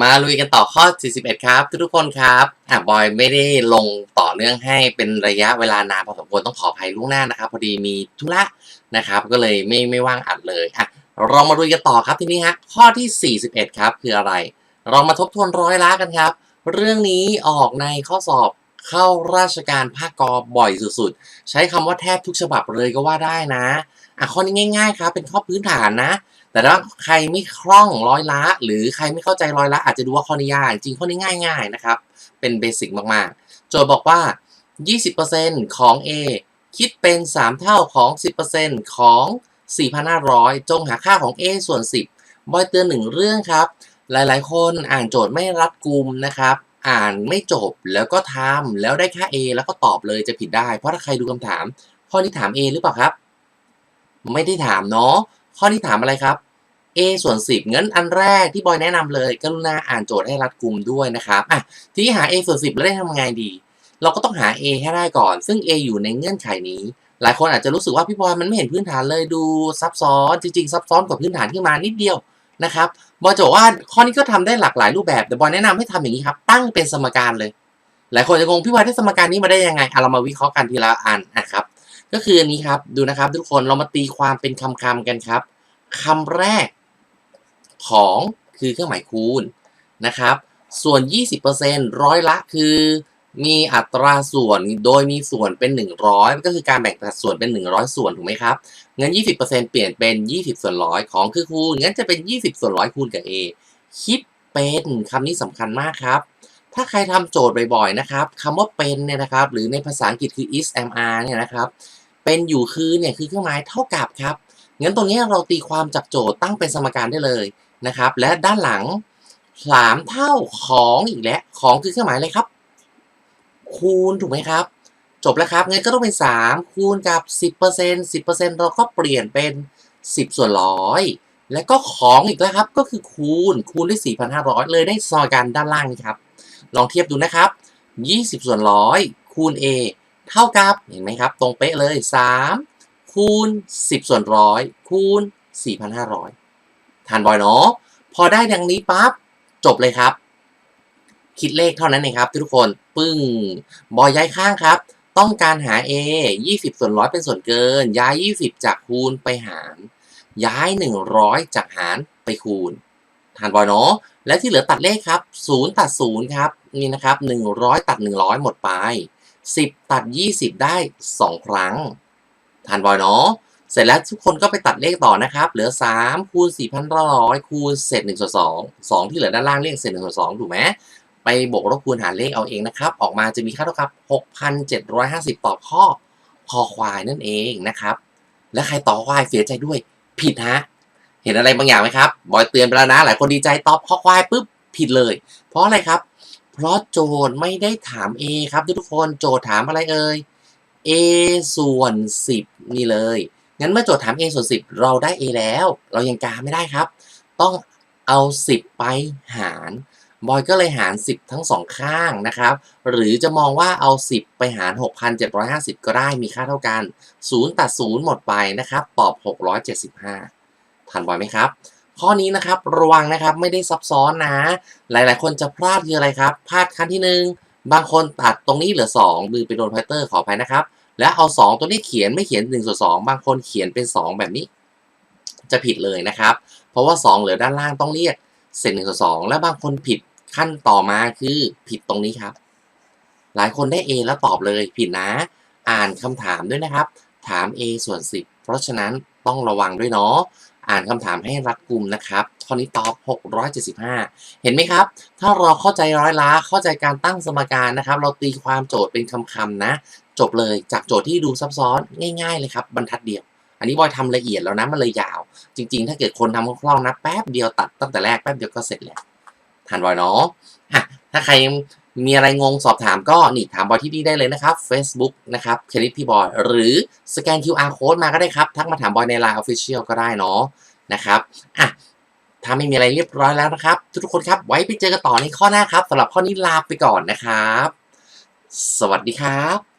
มาลุยกันต่อข้อ 41 ครับ ทุกๆคนครับอะบอยไม่ได้ลงต่อเนื่องให้เป็นระยะเวลานานพอสมควรต้องขออภัยล่วงหน้านะครับ พอดีมีธุระนะครับ ก็เลยไม่ไม่ว่างอัดเลยอะเรามาลุยกันต่อครับทีนี้ฮะข้อที่ 41 ครับคืออะไร เรามาทบทวนร้อยล้ากันครับ เรื่องนี้ออกในข้อสอบเข้าราชการภาคกอบ่อยสุดๆ ใช้คำว่าแทบทุกฉบับเลยก็ว่าได้นะ อะข้อนี้ง่าย ๆ ครับ เป็นข้อพื้นฐานนะ แต่ถ้าใครไม่คล่องร้อยละ หรือใครไม่เข้าใจร้อยละ อาจจะดูว่าข้อนี้ยาก จริงข้อนี้ง่าย ๆ นะครับ เป็นเบสิกมากๆ โจทย์บอกว่า 20%ของ A คิดเป็น 3 เท่าของ 10%ของ 4,500 จงหาค่าของ A ส่วน 10 บอยเตือนหนึ่งเรื่องครับ หลายๆ คนอ่านโจทย์ไม่รัดกุมนะครับ อ่านไม่จบแล้วก็ทำแล้วได้ค่า A แล้วก็ตอบเลยจะผิดได้ เพราะถ้าใครดูคำถาม ข้อนี้ถาม A หรือเปล่าครับ ไม่ได้ถามเนาะข้อที่ถามอะไรครับ a ส่วน 10 งั้นอันแรกที่บอยแนะนำเลยกรุณาอ่านโจทย์ให้รัดกุมด้วยนะครับอะทีนี้หา a ส่วน 10 แล้วได้ทำไงดี เราก็ต้องหา a ให้ได้ก่อน ซึ่ง a อยู่ในเงื่อนไขนี้ หลายคนอาจจะรู้สึกว่าพี่บอยมันไม่เห็นพื้นฐานเลยดูซับซ้อนจริงๆซับซ้อนกว่าพื้นฐานที่มานิดเดียวนะครับบอยจะบอกว่าข้อนี้ก็ทำได้หลากหลายรูปแบบ แต่บอยแนะนำให้ทำอย่างนี้ครับ ตั้งเป็นสมการเลย หลายคนจะงงพี่บอยได้สมการนี้มาได้ยังไงอะเรามาวิเคราะห์กันทีละอันนะครับ ก็คืออันนี้ครับดูนะครับ ทุกคนเรามาตีความเป็นคำๆกันครับคำแรกของคือเครื่องหมายคูณนะครับ ส่วน 20%ร้อยละคือมีอัตราส่วนโดยมีส่วนเป็น 100 ก็คือการแบ่งสัดส่วนเป็น 100 ส่วนถูกไหมครับงั้น 20%เปลี่ยนเป็น 20 ส่วนร้อยของคือคูณงั้นจะเป็น 20 ส่วนร้อยคูณกับ a คิดเป็นคำนี้สำคัญมากครับ ถ้าใครทำโจทย์บ่อยๆนะครับคำว่าเป็นเนี่ยนะครับ หรือในภาษาอังกฤษคือ is am are เนี่ยนะครับ เป็นอยู่คือเนี่ยคือเครื่องหมายเท่ากับครับงั้นตรงนี้เราตีความจากโจทย์ตั้งเป็นสมการได้เลยนะครับ และด้านหลังสามเท่าของอีกแล้วของคือเครื่องหมายอะไรครับ คูณถูกไหมครับ จบแล้วครับงั้นก็ต้องเป็น 3 คูณกับ 10% 10%เราก็เปลี่ยนเป็น 10 ส่วนร้อยและก็ของอีกแล้วครับ ก็คือคูณคูณด้วย4,500 เลยได้สมการด้านล่างนี้ครับ ลองเทียบดูนะครับ 20 ส่วนร้อยคูณ a เท่ากับ เห็นไหมครับ ตรงเป๊ะเลย 3 คูณ 10 ส่วนร้อยคูณ 4,500 ทานบอยเนาะ พอได้ดังนี้ปั๊บ จบเลยครับ คิดเลขเท่านั้นเองครับ ทุกคน ปึ้ง บอยย้ายข้างครับ ต้องการหา a 20 ส่วนร้อยเป็นส่วนเกิน ย้าย 20 จากคูณไปหาร ย้าย 100 จากหารไปคูณ ทานบอยเนาะและที่เหลือตัดเลขครับ0ตัด0ครับนี่นะครับ100 ตัด 100 หมดไป 10 ตัด 20 ได้ 2 ครั้งทานบอยเนาะเสร็จแล้วทุกคนก็ไปตัดเลขต่อนะครับ เหลือ 3 คูณ4,500 คูณเศษ1ส่วน2 2 ที่เหลือด้านล่างเลขเศษ1ส่วน2ถูกไหมไปบวกลบคูณหารเลขเอาเองนะครับ ออกมาจะมีค่าเท่ากับ 6,750ต่อข้อคอควายนั่นเองนะครับ และใครต่อควายเสียใจด้วยผิดฮะ เห็นอะไรบางอย่างไหมครับ บอยเตือนไปแล้วนะ หลายคนดีใจตอบข้อควายปุ๊บผิดเลย เพราะอะไรครับ เพราะโจทย์ไม่ได้ถาม A ครับทุกคน โจทย์ถามอะไรเอ่ย A ส่วน 10 นี่เลย งั้นเมื่อโจทย์ถาม A ส่วน 10 เราได้ A แล้ว เรายังกาไม่ได้ครับ ต้องเอา 10 ไปหาร บอยก็เลยหาร 10 ทั้งสองข้างนะครับ หรือจะมองว่าเอา 10 ไปหาร 6,750 ก็ได้มีค่าเท่ากัน 0 ตัด 0 หมดไปนะครับ ตอบ 675 ทันบ่อยไหมครับ ข้อนี้นะครับระวังนะครับไม่ได้ซับซ้อนนะ หลายๆ คนจะพลาดคืออะไรครับพลาดขั้นที่ 1 บางคนตัดตรงนี้เหลือ 2 มือไปโดนพอยเตอร์ขออภัยนะครับ แล้วเอา 2 ตัวนี้เขียนไม่เขียน1ส่วน2บางคนเขียนเป็น 2 แบบนี้ จะผิดเลยนะครับ เพราะว่า 2 เหลือด้านล่างต้องเรียกเศษ1ส่วน2และบางคนผิดขั้นต่อมาคือผิดตรงนี้ครับ หลายคนได้ A แล้วตอบเลยผิดนะ อ่านคำถามด้วยนะครับ ถาม A ส่วน 10 เพราะฉะนั้นต้องระวังด้วยเนาะ อ่านคำถามให้รัดกุมนะครับข้อนี้ตอบ675 เห็นไหมครับ ถ้าเราเข้าใจร้อยล้าเข้าใจการตั้งสมการนะครับ เราตีความโจทย์เป็นคำๆนะ จบเลยจากโจทย์ที่ดูซับซ้อนง่าย ๆ เลยครับ บรรทัดเดียว อันนี้บอยทำละเอียดแล้วนะมันเลยยาว จริง ๆ ถ้าเกิดคนทำคล่องๆนะแป๊บเดียวตัดตั้งแต่แรกแป๊บเดียวก็เสร็จแล้วทันบอยเนาะอะถ้าใคร มีอะไรงงสอบถามก็นี่ถามบอยที่นี่ได้เลยนะครับ Facebook นะครับเครดิตพี่บอยหรือสแกน QR code มาก็ได้ครับ ทักมาถามบอยใน Line Official ก็ได้เนาะนะครับอะถ้าไม่มีอะไรเรียบร้อยแล้วนะครับ ทุกคนครับ ไว้ไปเจอกันต่อในข้อหน้าครับสำหรับข้อนี้ลาไปก่อนนะครับ สวัสดีครับ